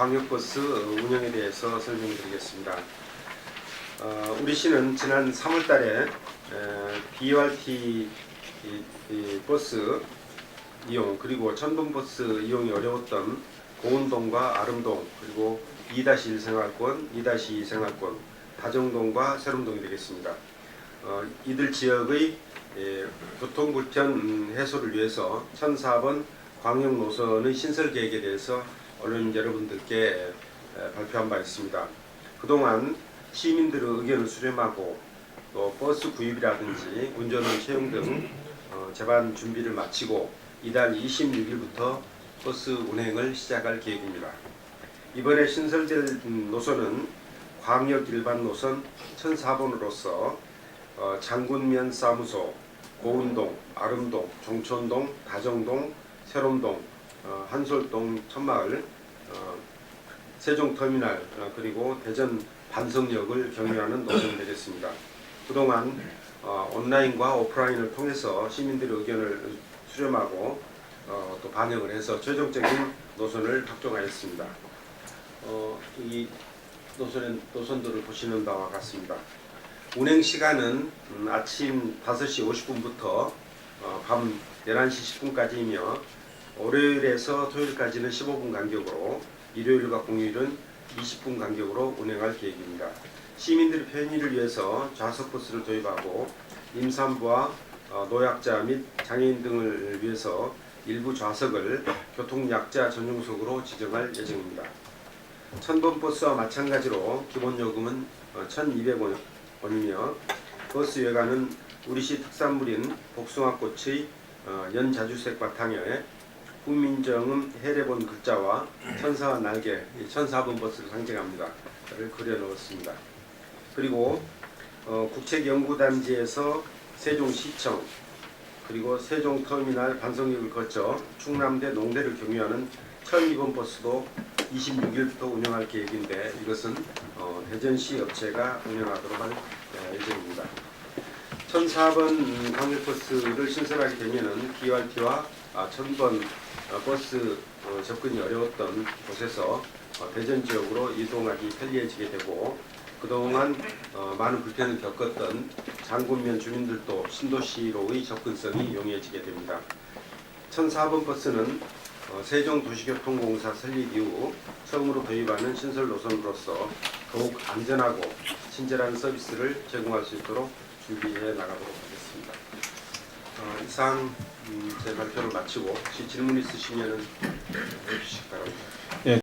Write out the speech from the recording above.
광역버스 운영에 대해서 설명드리겠습니다. 어, 우리 시는 지난 3월 달에 BRT 이- 이 버스 이용 그리고 천동버스 이용이 어려웠던 고운동과 아름동 그리고 2-1 생활권, 2-2 생활권, 다정동과 세롬동이 되겠습니다. 어, 이들 지역의 예, 교통 불편 음, 해소를 위해서 1004번 광역 노선의 신설 계획에 대해서 언론 여러분들께 에, 발표한 바 있습니다. 그동안 시민들의 의견을 수렴하고 또 버스 구입이라든지 운전원 채용 등 어, 제반 준비를 마치고 이달 26일부터 버스 운행을 시작할 계획입니다. 이번에 신설될 음, 노선은 광역 일반 노선 1004번으로서 어, 장군면 사무소, 고운동, 아름동, 종천동, 다정동, 세롬동, 어, 한솔동, 천마을, 어, 세종터미널 어, 그리고 대전 반성역을 경유하는 노선이 되겠습니다. 그동안 어, 온라인과 오프라인을 통해서 시민들의 의견을 수렴하고 어, 또 반영을 해서 최종적인 노선을 확정하였습니다. 어, 이 노선, 노선들을 보시는 바와 같습니다. 운행 시간은 음, 아침 5시 50분부터 어, 밤 11시 10분까지이며 월요일에서 토요일까지는 15분 간격으로 일요일과 공휴일은 20분 간격으로 운행할 계획입니다. 시민들의 편의를 위해서 좌석 버스를 도입하고 임산부와 어, 노약자 및 장애인 등을 위해서 일부 좌석을 교통약자 전용석으로 지정할 예정입니다. 천번 버스와 마찬가지로 기본 요금은 1,200원이며 버스 외관은 우리시 특산물인 복숭아꽃의 어, 연자주색 바탕에 국민정음 해례본 글자와 천사와 날개, 이 천사번 버스를 상징합니다.를 그려놓았습니다. 그리고 어, 국책연구단지에서 세종시청 그리고 세종터미널 반성역을 거쳐 충남대 농대를 경유하는 1002번 버스도 26일부터 운영할 계획인데 이것은 어, 대전시 업체가 운영하도록 할 어, 예정입니다. 1004번 광역버스를 신설하게 되면 은 BRT와 아, 1000번 어, 버스 어, 접근이 어려웠던 곳에서 어, 대전 지역으로 이동하기 편리해지게 되고 그동안 어, 많은 불편을 겪었던 장군면 주민들도 신도시로의 접근성이 용이해지게 됩니다. 1004번 버스는 어, 세종도시교통공사 설립 이후 처음으로 도입하는 신설 노선으로서 더욱 안전하고 친절한 서비스를 제공할 수 있도록 준비해 나가도록 하겠습니다. 어, 이상 음, 제 발표를 마치고 혹시 질문 있으시면 해주시기 바랍니다.